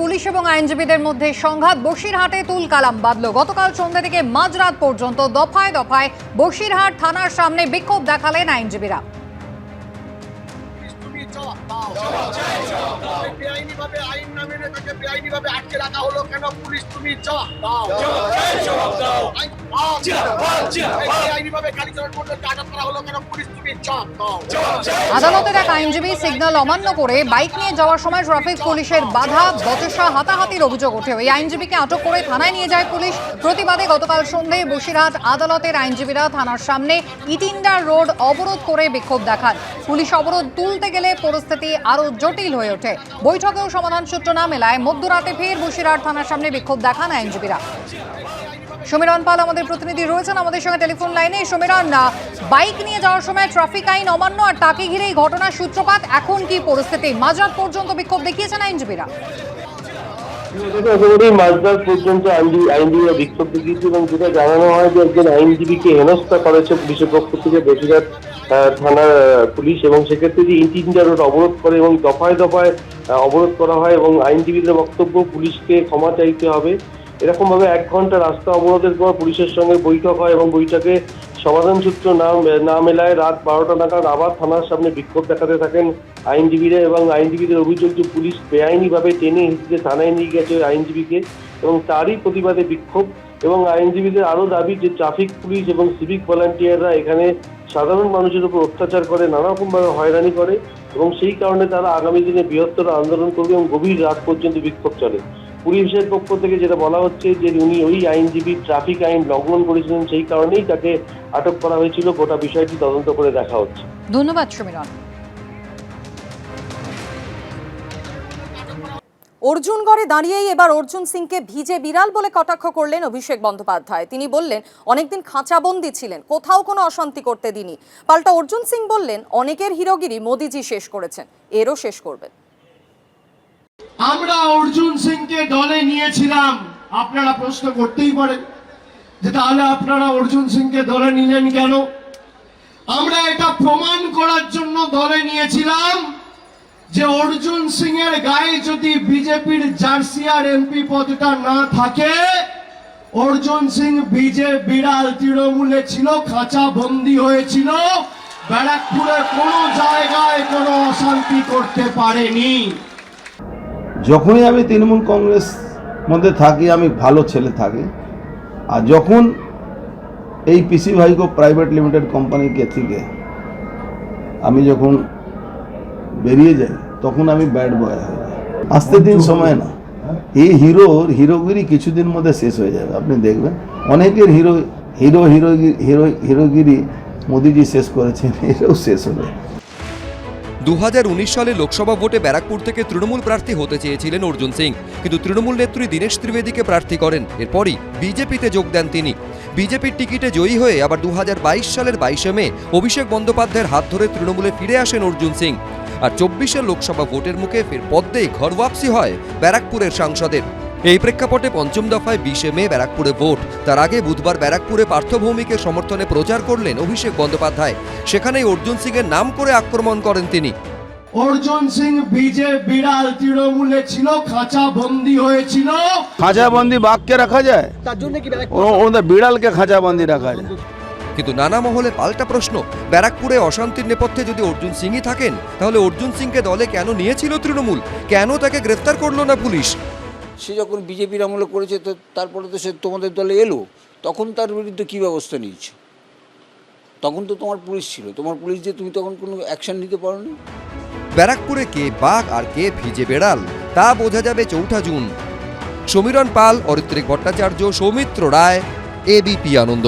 Police এবং আইনজীবীদের মধ্যে সংঘাত, বসিরহাটে তুল কালাম বাঁধল গতকাল সন্ধ্যা থেকে মাঝরাত পর্যন্ত দফায় দফায় বসিরহাট থানার সামনে বিক্ষোভ দেখালেন আইনজীবীরা। আইন আটকে রাখা হলো কেন পুলিশ তুমি আদালতের এক আইনজীবী সিগন্যাল অমান্য করে বাইক নিয়ে যাওয়ার সময় ট্রাফিক পুলিশের বাধা, বচসা, হাতাহাতির অভিযোগ ওঠে ওই আইনজীবীকে আটক করে থানায় নিয়ে যায় পুলিশ। প্রতিবাদে গতকাল সন্ধ্যায় বসিরহাট আদালতের আইনজীবীরা থানার সামনে ইটিন্ডার রোড অবরোধ করে বিক্ষোভ দেখান। পুলিশ অবরোধ তুলতে গেলে পরিস্থিতি আরও জটিল হয়ে ওঠে। বৈঠকেও সমাধান সূত্র না মেলায় মধ্যরাতে ফের বসিরহাট থানার সামনে বিক্ষোভ দেখান আইনজীবীরা। সমীরণ পাল আমাদের প্রতিনিধি রয়েছেন আমাদের সঙ্গে টেলিফোন লাইনে। সমীরণ বাইক নিয়ে যাওয়ার সময় ট্রাফিক আইন অমান্য আর তাকে ঘিরে এই ঘটনার সূত্রপাত। এখন কি পরিস্থিতি? মাঝরাত পর্যন্ত বিক্ষোভ দেখিয়েছেন আইনজীবীরা। পর্যন্ত বিক্ষোভ এবং জানানো হয় যে একজন আইনজীবীকে হেনস্থা করেছে পুলিশের থেকে থানার পুলিশ এবং সেক্ষেত্রে যে রোড অবরোধ করে এবং দফায় দফায় অবরোধ করা হয় এবং আইনজীবীদের বক্তব্য পুলিশকে ক্ষমা চাইতে হবে। এরকম ভাবে এক ঘণ্টা রাস্তা অবরোধের পর পুলিশের সঙ্গে বৈঠক হয় এবং বৈঠকে সমাধান সূত্র না না মেলায় রাত বারোটা নাগাদ আবার থানার সামনে বিক্ষোভ দেখাতে থাকেন আইনজীবীরা এবং আইনজীবীদের অভিযোগ যে পুলিশ বেআইনিভাবে টেনে হিসেবে থানায় নিয়ে গেছে আইনজীবীকে এবং তারই প্রতিবাদে বিক্ষোভ এবং আইনজীবীদের আরও দাবি যে ট্রাফিক পুলিশ এবং সিভিক ভলান্টিয়াররা এখানে সাধারণ মানুষের উপর অত্যাচার করে নানা রকমভাবে হয়রানি করে এবং সেই কারণে তারা আগামী দিনে বৃহত্তর আন্দোলন করবে এবং গভীর রাত পর্যন্ত বিক্ষোভ চলে। পুলিশের পক্ষ থেকে যেটা বলা হচ্ছে যে উনি ওই আইনজীবী ট্রাফিক আইন লঙ্ঘন করেছিলেন সেই কারণেই তাকে আটক করা হয়েছিল। গোটা বিষয়টি তদন্ত করে দেখা হচ্ছে। ধন্যবাদ সমীরণ অর্জুনগড়ে দাঁড়িয়েই এবার অর্জুন সিংকে ভিজে বিড়াল বলে কটাক্ষ করলেন অভিষেক বন্দ্যোপাধ্যায়। তিনি বললেন অনেকদিন খাঁচাবন্দি ছিলেন কোথাও কোনো অশান্তি করতে দিনি পাল্টা অর্জুন সিং বললেন অনেকের হিরোগিরি মোদিজি শেষ করেছেন এরও শেষ করবেন। আমরা অর্জুন সিংকে দলে নিয়েছিলাম, আপনারা প্রশ্ন করতেই পারেন যে তাহলে আপনারা অর্জুন সিংকে দলে নিলেন কেন? আমরা এটা প্রমাণ করার জন্য দলে নিয়েছিলাম যে অর্জুন সিং এর গায়ে যদি বিজেপির জার্সি আর এমপি পদটা না থাকে, অর্জুন সিং বিজে, বিড়াল, তৃণমূলে ছিল, খাঁচা বন্দি হয়েছিল, ব্যারাকপুরে কোনো জায়গায় কোনো অশান্তি করতে পারেনি। যখনই আমি তৃণমূল কংগ্রেস মধ্যে থাকি আমি ভালো ছেলে থাকি। আর যখন এই পিসি ভাইকো প্রাইভেট লিমিটেড কোম্পানিকে থেকে আমি যখন বেরিয়ে যাই তখন আমি ব্যাড বয় হয়ে যাই। আসতে দিন সময় না। এই হিরোর হিরোগিরি কিছুদিন মধ্যে শেষ হয়ে যাবে আপনি দেখবেন। অনেকের হিরো হিরো হিরো হিরো হিরোগিরি মোদিজি শেষ করেছেন এটাও শেষ হবে। দু হাজার উনিশ সালে লোকসভা ভোটে ব্যারাকপুর থেকে তৃণমূল প্রার্থী হতে চেয়েছিলেন অর্জুন সিং। কিন্তু তৃণমূল নেত্রী দীনেশ ত্রিবেদীকে প্রার্থী করেন। এরপরই বিজেপিতে যোগ দেন তিনি। বিজেপির টিকিটে জয়ী হয়ে আবার দু হাজার বাইশ সালের বাইশে মে অভিষেক বন্দ্যোপাধ্যায়ের হাত ধরে তৃণমূলে ফিরে আসেন অর্জুন সিং। আর চব্বিশের লোকসভা ভোটের মুখে ফের পদ্মেই ঘর ওয়াপসি হয় ব্যারাকপুরের সাংসদের। এই প্রেক্ষাপটে পঞ্চম দফায় বিশে মে ব্যারাকপুরে ভোট। তার আগে বুধবার ব্যারাকপুরে পার্থভৌমিকের সমর্থনে প্রচার করলেন অভিষেক বন্দ্যোপাধ্যায়। সেখানেই অর্জুন সিংয়ের নাম করে আক্রমণ করেন তিনি। অর্জুন সিং বিজে বিড়াল তৃণমূলে ছিল খাঁচা বন্দি হয়েছিল। খাঁচাবন্দি বাঘকে রাখা যায়? তার জন্য কি ওদের বিড়ালকে খাঁচাবন্দি রাখা যায়? কিন্তু নানা মহলে পাল্টা প্রশ্ন। ব্যারাকপুরে অশান্তির নেপথ্যে যদি অর্জুন সিংই থাকেন তাহলে অর্জুন সিংকে দলে কেন নিয়েছিল তৃণমূল? কেন তাকে গ্রেফতার করল না পুলিশ? সে যখন বিজেপির আমলে করেছে, তো তারপরে তো সে তোমাদের দলে এলো, তখন তার বিরুদ্ধে কী ব্যবস্থা নিয়েছে? তখন তো তোমার পুলিশ ছিল। তোমার পুলিশ দিয়ে তুমি তখন কোনো অ্যাকশন নিতে পারোনি? ব্যারাকপুরে কে বাঘ আর কে ভিজে বেড়াল, তা বোঝা যাবে চৌঠা জুন। সমীরণ পাল, অরিত্রিক ভট্টাচার্য, সৌমিত্র রায় এবিপি আনন্দ।